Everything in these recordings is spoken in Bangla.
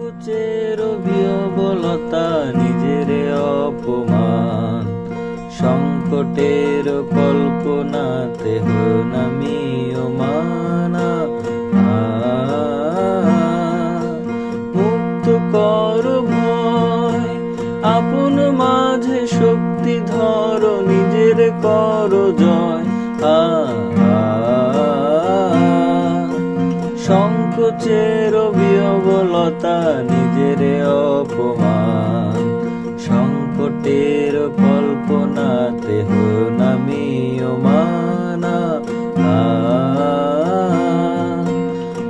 সংকোচের বিহবলতা নিজের অপমান সংকটের কল্পনাতে নামিও মানা আ, মুক্ত কর ভয় আপন মাঝে শক্তি ধর নিজের কর জয় আ, সংকোচের বিহবলতা নিজের অপমান। সংকটের কল্পনাতে নামিও মানা আ,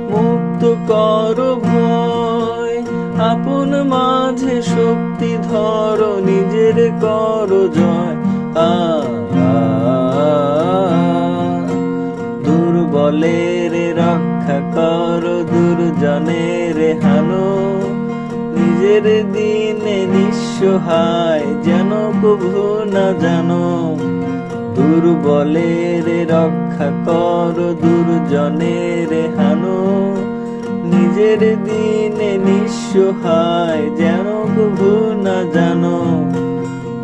মুক্ত কর ভয় আপন মাঝে শক্তি ধর নিজের কর জয়। আ নিজের দিনে নিঃসহায় যেন প্রভু না জানো। দুর্বলের রক্ষা কর, দুর্জনের হানো। নিজের দিনে নিঃসহায় যেন প্রভু না জানো।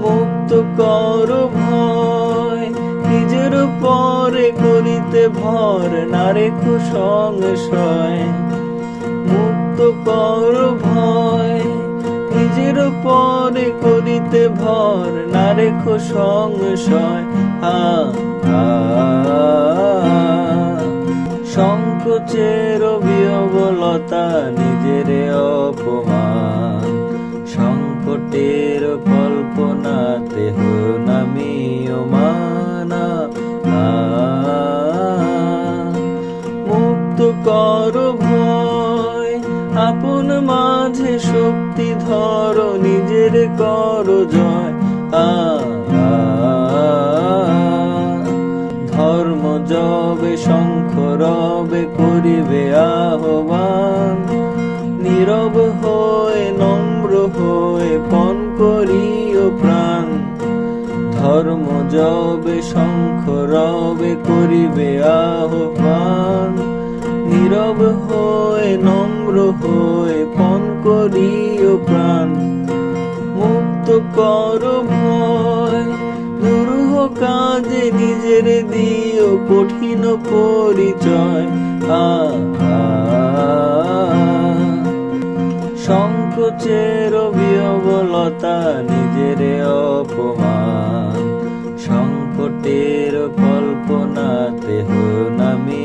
মুক্ত কর ভয়, নিজের পরে করিতে ভর না রেখো সংশয় মুক্ত কর ভয় করিতে ভর না রেখো সংশয়। আ সংকোচের বিহবলতা নিজের অপমান। সংকটের কল্পনাতে শক্তি ধর, নিজের কর জয়। ধর্ম জবে, শঙ্খ রবে, করিবে আহ্বান। নীরব হয়ে, নম্র হয়ে, পণ করিও প্রাণ। ধর্ম জবে, শঙ্খ রবে, করিবে আহ্বান। নীরব হয়ে, নম্র হয়ে, পণ করিও প্রাণ। মুক্ত কর ভয় দুরূহ কাজে নিজের দিও কঠিন পরিচয়। সংকোচের বিহবলতা নিজের অপমান। সংকটের কল্পনাতে নামিও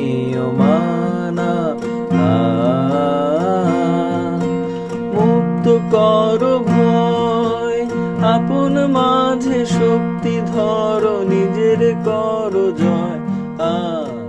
কর ভয় আপন মাঝে শক্তি ধর নিজের কর জয়। আ